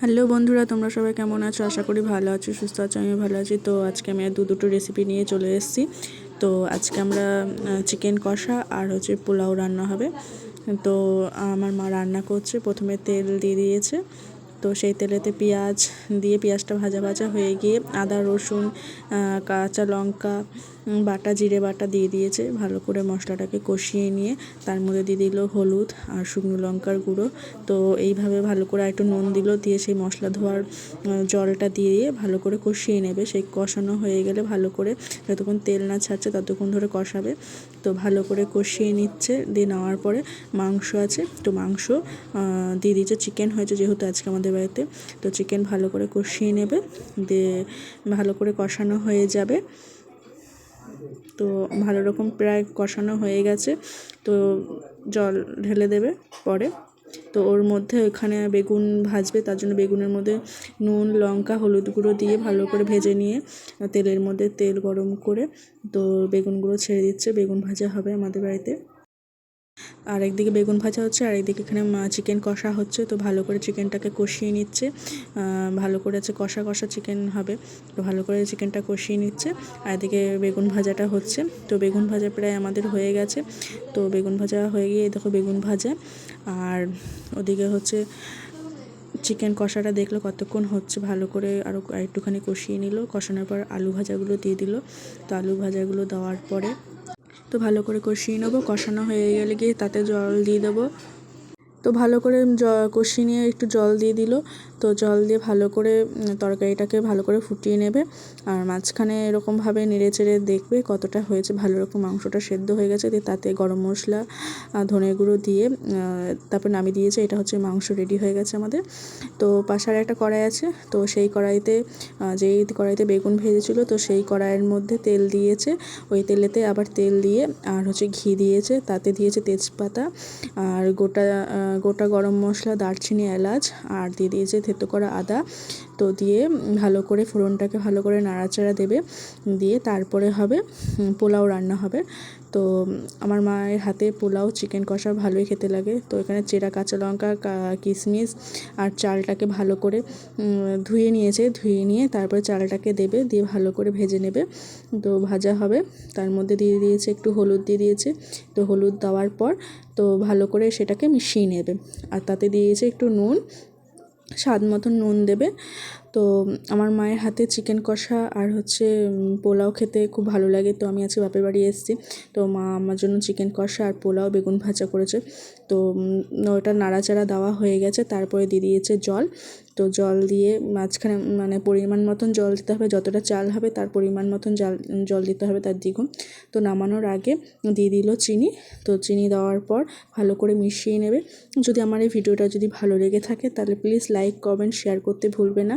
Hello বন্ধুরা, তোমরা সবাই কেমন আছো? আশা করি ভালো আছো, সুস্থ আছো আমি ভালো আছি। তো আজকে আমি দু দুটো রেসিপি নিয়ে চলে এসেছি। তো আজকে আমরা চিকেন কষা আর হচ্ছে পোলাও রান্না হবে। তো আমার মা রান্না করছে, প্রথমে তেল দিয়ে দিয়েছে। তো সেই তেলেতে পেঁয়াজ দিয়ে, পেঁয়াজটা ভাজা ভাজা হয়ে গিয়ে আদা, রসুন কাঁচা লঙ্কা বাটা, জিরে বাটা দিয়ে দিয়েছে। ভালো করে মশলাটাকে কষিয়ে নিয়ে তার মধ্যে দিয়ে দিল হলুদ আর শুকনো লঙ্কার গুঁড়ো। তো এইভাবে ভালো করে একটু নুন দিল দিয়ে সেই মশলা ধোয়ার জলটা দিয়ে দিয়ে ভালো করে কষিয়ে নেবে। সেই কষানো হয়ে গেলে ভালো করে যতক্ষণ তেল না ছাড়ছে ততক্ষণ ধরে কষাবে। তো ভালো করে কষিয়ে নিচ্ছে। দিয়ে নেওয়ার পরে মাংস আছে। তো মাংস দিয়ে দিয়েছে চিকেন হয়েছে যেহেতু আজকে আমাদের বাড়িতে। তো চিকেন ভালো করে কষিয়ে নেবে। দিয়ে ভালো করে কষানো হয়ে যাবে। তো ভালো রকম প্রায় কষানো হয়ে গেছে। তো জল ঢেলে দেবে পরে। তো ওর মধ্যে ওখানে বেগুন ভাজবে, তার জন্য বেগুনের মধ্যে নুন, লঙ্কা, হলুদ গুঁড়ো দিয়ে ভালো করে ভেজে নিয়ে তেলের মধ্যে তেল গরম করে তো বেগুনগুলো ছেড়ে দিচ্ছে। বেগুন ভাজা হবে আমাদের বাড়িতে। আর একদিকে বেগুন ভাজা হচ্ছে, আর একদিকে এখানে চিকেন কষা হচ্ছে। তো ভালো করে চিকেনটাকে কষিয়ে নিচ্ছে। ভালো করে আছে কষা কষা চিকেন হবে। তো ভালো করে চিকেনটা কষিয়ে নিচ্ছে। আর এদিকে বেগুন ভাজাটা হচ্ছে। তো বেগুন ভাজা প্রায় আমাদের হয়ে গেছে। তো বেগুন ভাজা হয়ে গিয়ে দেখো বেগুন ভাজা। আর ওদিকে হচ্ছে চিকেন কষাটা দেখল, কতক্ষণ হচ্ছে ভালো করে আরও একটুখানি কষিয়ে নিল। কষানোর পর আলু ভাজাগুলো দিয়ে দিল। তো আলু ভাজাগুলো দেওয়ার পরে তো ভালো করে কষিয়ে নেব। কষানো হয়ে গেলে গিয়ে তাতে জল দিয়ে দেবো। তো ভালো করে জ কষি নিয়ে একটু জল দিয়ে দিল। তো জল দিয়ে ভালো করে তরকারিটাকে ভালো করে ফুটিয়ে নেবে। আর মাঝখানে এরকমভাবে নেড়ে চেড়ে দেখবে কতটা হয়েছে। ভালো রকম মাংসটা সেদ্ধ হয়ে গেছে। দিয়ে তাতে গরম মশলা ধনে গুঁড়ো দিয়ে তারপর নামিয়ে দিয়েছে। এটা হচ্ছে মাংস রেডি হয়ে গেছে আমাদের। তো পাশে একটা কড়াই আছে। তো সেই কড়াইতে যেই কড়াইতে বেগুন ভেজেছিলো, তো সেই কড়াইয়ের মধ্যে তেল দিয়েছে। ওই তেলেতে আবার তেল দিয়ে, আর হচ্ছে ঘি দিয়েছে। তাতে দিয়েছে তেজপাতা। আর গোটা গোটা গরম মশলা দারচিনি এলাচ আর দিয়ে দিয়েছে থেতো করা আদা। তো দিয়ে ভালো করে ফোড়নটাকে ভালো করে নাড়াচাড়া দেবে, দিয়ে তারপরে হবে পোলাও রান্না হবে। তো আমার মায়ের হাতে পোলাও, চিকেন কষা ভালোই খেতে লাগে। তো এখানে চেরা কাঁচা লঙ্কা কিশমিশ আর চালটাকে ভালো করে ধুয়ে নিয়েছে। ধুয়ে নিয়ে তারপরে চালটাকে দেবে, দিয়ে ভালো করে ভেজে নেবে। তো ভাজা হবে। তার মধ্যে দিয়ে দিয়েছে একটু হলুদ দিয়ে দিয়েছে। তো হলুদ দেওয়ার পর তো ভালো করে সেটাকে মিশিয়ে নেবে। আর তাতে দিয়েছে একটু নুন স্বাদ মতো নুন দেবে। তো আমার মায়ের হাতে চিকেন কষা আর হচ্ছে পোলাও খেতে খুব ভালো লাগে। তো আমি আজকে বাপের বাড়ি এসেছি। তো মা আমার জন্য চিকেন কষা আর পোলাও বেগুন ভাজা করেছে। তো ওটা নাড়াচাড়া দেওয়া হয়ে গেছে। তারপরে দিয়ে দিয়েছে জল। তো জল দিয়ে মাঝখানে মানে পরিমাণ মতন জল দিতে হবে। যতটা চাল হবে তার পরিমাণ মতন জাল, জল দিতে হবে তার দ্বিগুণ। তো নামানোর আগে দিয়ে দিল চিনি। তো চিনি দেওয়ার পর ভালো করে মিশিয়ে নেবে। যদি আমার এই ভিডিওটা যদি ভালো লেগে থাকে তাহলে প্লিজ লাইক কমেন্ট শেয়ার করতে ভুলবে না।